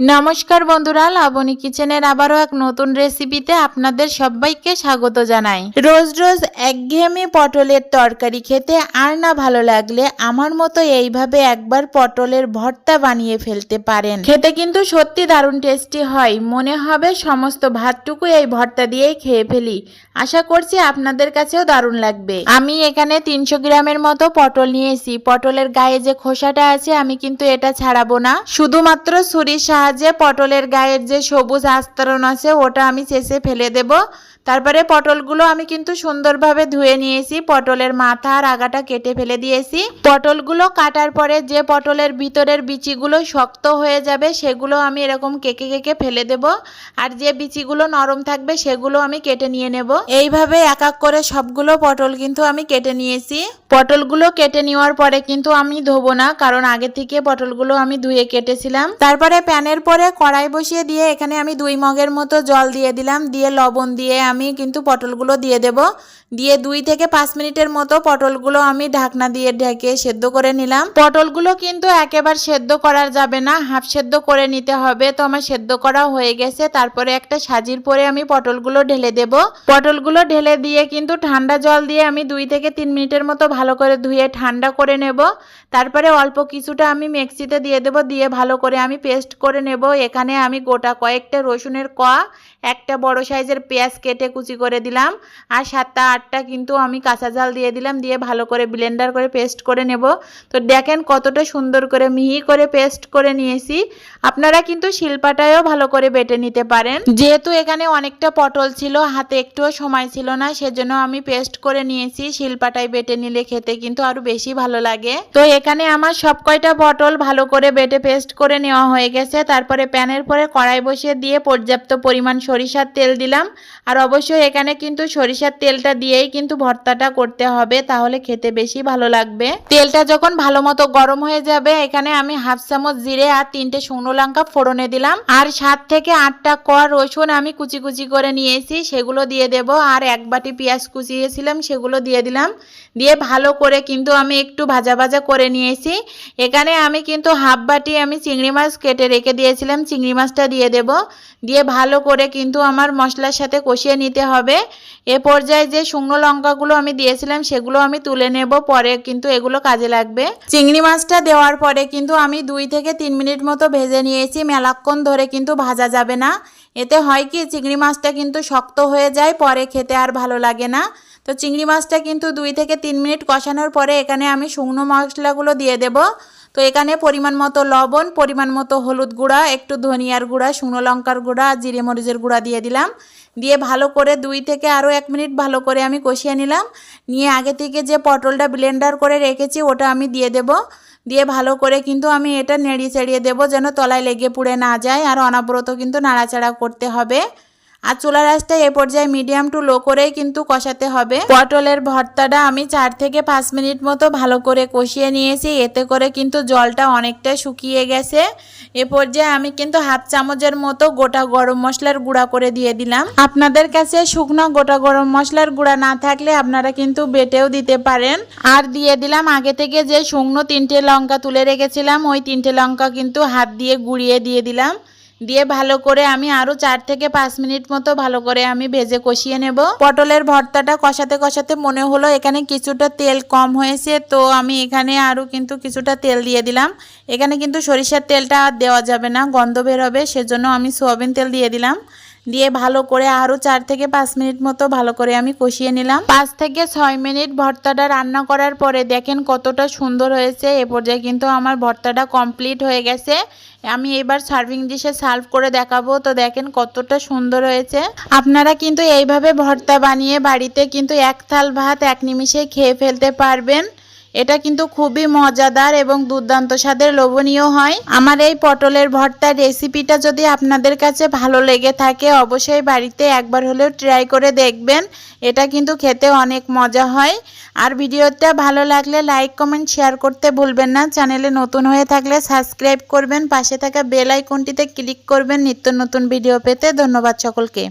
নমস্কার বন্ধুরা, লাবণী কিচেনের আবারও এক নতুন রেসিপিতে আপনাদের সবাইকে স্বাগত জানাই। রোজ রোজ একঘেয়েমি পটলের তরকারি খেতে আর না ভালো লাগলে আমার মতো এইভাবে একবার পটলের ভর্তা বানিয়ে ফেলতে পারেন। খেতে কিন্তু সত্যি দারুণ টেস্টি হয়। মনে হবে সমস্ত ভাতটুকু এই ভর্তা দিয়েই খেয়ে ফেলি। আশা করছি আপনাদের কাছেও দারুণ লাগবে। আমি এখানে তিনশো গ্রামের মতো পটল নিয়েছি। পটলের গায়ে যে খোসাটা আছে আমি কিন্তু এটা ছাড়াবো না। শুধুমাত্র ছুরির সাহায্যে পটলের গায়ের যে সবুজ আস্তরণ আছে, ওটা আমি শেষে ফেলে দেব। তারপরে পটলগুলো আমি কিন্তু সুন্দরভাবে ধুয়ে নিয়েছি। পটলের মাথা আর আগাটা কেটে ফেলে দিয়েছি। পটলগুলো কাটার পরে যে পটলের ভিতরের বিচিগুলো শক্ত হয়ে যাবে, সেগুলো আমি এরকম কেকে কেকে ফেলে দেব। আর যে বিচিগুলো নরম থাকবে, সেগুলো আমি কেটে নিয়ে নেব। এইভাবে এক এক করে সবগুলো পটল কিন্তু আমি কেটে নিয়েছি। পটলগুলো কেটে নেওয়ার পরে কিন্তু আমি ধোবো না, কারণ আগে থেকে পটলগুলো আমি ধুয়ে কেটেছিলাম। তারপরে প্যানের পরে কড়াই বসিয়ে দিয়ে এখানে আমি দুই মগের মতো জল দিয়ে দিলাম। দিয়ে লবণ দিয়ে আমি কিন্তু পটলগুলো দিয়ে দেব। দিয়ে দুই থেকে পাঁচ মিনিটের মতো পটলগুলো আমি ঢাকনা দিয়ে ঢেকে সেদ্ধ করে নিলাম। পটলগুলো কিন্তু একেবারে সেদ্ধ করা যাবে না, হাফ সেদ্ধ করে নিতে হবে। তো আমার সেদ্ধ করা হয়ে গেছে। তারপরে একটা সাজির পরে আমি পটলগুলো ঢেলে দেব। পটলগুলো ঢেলে দিয়ে কিন্তু ঠান্ডা জল দিয়ে আমি দুই থেকে তিন মিনিটের মতো ভালো করে ধুয়ে ঠান্ডা করে নেব। তারপরে অল্প কিছুটা আমি মিক্সিতে দিয়ে দেব। দিয়ে ভালো করে আমি পেস্ট করে নেব। এখানে আমি গোটা কয়েকটা রসুনের কোয়া একটা বড় সাইজের পেঁয়াজ কেটে কুচি করে দিলাম আর সাতটা, আটটা কিন্তু আমি কাঁচা জাল দিয়ে দিলাম, দিয়ে ভালো করে ব্লেন্ডার করে পেস্ট করে নেব। তো দেখেন কতটা সুন্দর করে মিহি করে পেস্ট করে নিয়েছি। আপনারা কিন্তু শিল্পাটায়ও ভালো করে বেটে নিতে পারেন। যেহেতু এখানে অনেকটা পটল ছিল, হাতে একটুও সময় ছিল না, সেজন্য আমি পেস্ট করে নিয়েছি। শিল্পাটায় বেটে নিলে খেতে কিন্তু আরও বেশি ভালো লাগে। তো এখানে আমার সব কয়টা পটল ভালো করে বেটে পেস্ট করে নেওয়া হয়ে গেছে। তারপরে প্যানের পরে কড়াই বসিয়ে দিয়ে পর্যাপ্ত পরিমাণ সরিষার তেল দিলাম। আর অবশ্যই এখানে কিন্তু সরিষার তেলটা দিয়েই কিন্তু ভর্তাটা করতে হবে, তাহলে খেতে বেশি ভালো লাগবে। তেলটা যখন ভালো মতো গরম হয়ে যাবে, এখানে আমি হাফ চামচ জিরে আর তিনটে শুকনো লঙ্কা ফোড়নে দিলাম। আর সাত থেকে আটটা কর রসুন আমি কুচি কুচি করে নিয়েছি, সেগুলো দিয়ে দেব। আর এক বাটি পেঁয়াজ কুচিয়েছিলাম, সেগুলো দিয়ে দিলাম। দিয়ে ভালো করে কিন্তু আমি একটু ভাজা ভাজা করে নিয়েছি। এখানে আমি কিন্তু হাফ বাটি আমি চিংড়ি মাছ কেটে রেখে দিয়েছিলাম, চিংড়ি মাছটা দিয়ে দেব। দিয়ে ভালো করে কিন্তু আমার মশলার সাথে কষিয়ে নিতে হবে। এ পর্যায়ে যে শুকনো লঙ্কাগুলো আমি দিয়েছিলাম, সেগুলো আমি তুলে নেব, পরে কিন্তু এগুলো কাজে লাগবে। চিংড়ি মাছটা দেওয়ার পরে কিন্তু আমি দুই থেকে তিন মিনিট মতো ভেজে নিয়েছি। মেলাক্ষণ ধরে কিন্তু ভাজা যাবে না। এতে হয় কি, চিংড়ি মাছটা কিন্তু শক্ত হয়ে যায়, পরে খেতে আর ভালো লাগে না। তো চিংড়ি মাছটা কিন্তু দুই থেকে তিন মিনিট কষানোর পরে এখানে আমি শুকনো মশলাগুলো দিয়ে দেব। তো এখানে পরিমাণ মতো লবণ, পরিমাণ মতো হলুদ গুঁড়া, একটু ধনিয়ার গুঁড়া, শুকনো লঙ্কার গুঁড়া আর জিরে মরিচের গুঁড়া দিয়ে দিলাম। দিয়ে ভালো করে দুই থেকে আরও এক মিনিট ভালো করে আমি কষিয়ে নিলাম। নিয়ে আগে থেকে যে পটলটা ব্লেন্ডার করে রেখেছি ওটা আমি দিয়ে দেব। দিয়ে ভালো করে কিন্তু আমি এটা নেড়িয়ে চেড়িয়ে দেবো যেন তলায় লেগে পুড়ে না যায় আর অনাবরত কিন্তু নাড়াচাড়া করতে হবে। আর চুলা আঁচটা এ পর্যায়ে মিডিয়াম টু লো করেই কিন্তু কষাতে হবে। পটলের ভর্তাটা আমি চার থেকে পাঁচ মিনিট মতো ভালো করে কষিয়ে নিয়েছি, এতে করে কিন্তু জলটা অনেকটা শুকিয়ে গেছে। এ পর্যায়ে আমি কিন্তু হাফ চামচের মতো গোটা গরম মশলার গুঁড়া করে দিয়ে দিলাম। আপনাদের কাছে শুকনো গোটা গরম মশলার গুঁড়া না থাকলে আপনারা কিন্তু বেটেও দিতে পারেন। আর দিয়ে দিলাম আগে থেকে যে শুকনো তিনটে লঙ্কা তুলে রেখেছিলাম, ওই তিনটে লঙ্কা কিন্তু হাত দিয়ে গুঁড়িয়ে দিয়ে দিলাম। দিয়ে ভালো করে আমি আরও চার থেকে পাঁচ মিনিট মতো ভালো করে আমি ভেজে কষিয়ে নেব। পটলের ভর্তাটা কষাতে কষাতে মনে হলো এখানে কিছুটা তেল কম হয়েছে, তো আমি এখানে আরও কিন্তু কিছুটা তেল দিয়ে দিলাম। এখানে কিন্তু সরিষার তেলটা দেওয়া যাবে না, গন্ধ বের হবে, সেজন্য আমি সোয়াবিন তেল দিয়ে দিলাম। দিয়ে ভালো করে আরও চার থেকে পাঁচ মিনিট মতো ভালো করে আমি কষিয়ে নিলাম। পাঁচ থেকে ছয় মিনিট ভর্তাটা রান্না করার পরে দেখেন কতটা সুন্দর হয়েছে। এ পর্যায়ে কিন্তু আমার ভর্তাটা কমপ্লিট হয়ে গেছে। আমি এবার সার্ভিং ডিশে সার্ভ করে দেখাবো। তো দেখেন কতটা সুন্দর হয়েছে। আপনারা কিন্তু এইভাবে ভর্তা বানিয়ে বাড়িতে কিন্তু এক থাল ভাত এক নিমিষে খেয়ে ফেলতে পারবেন। এটা কিন্তু খুবই মজাদার এবং দুর্দান্ত স্বাদের লোভনীয় হয়। আমার এই পটলের ভর্তার রেসিপিটা যদি আপনাদের কাছে ভালো লেগে থাকে, অবশ্যই বাড়িতে একবার হলেও ট্রাই করে দেখবেন। এটা কিন্তু খেতে অনেক মজা হয়। আর ভিডিওটা ভালো লাগলে লাইক কমেন্ট শেয়ার করতে ভুলবেন না। চ্যানেলে নতুন হয়ে থাকলে সাবস্ক্রাইব করবেন। পাশে থাকা বেল আইকনটিতে ক্লিক করবেন। নিত্য নতুন ভিডিও পেতে। ধন্যবাদ সকলকে।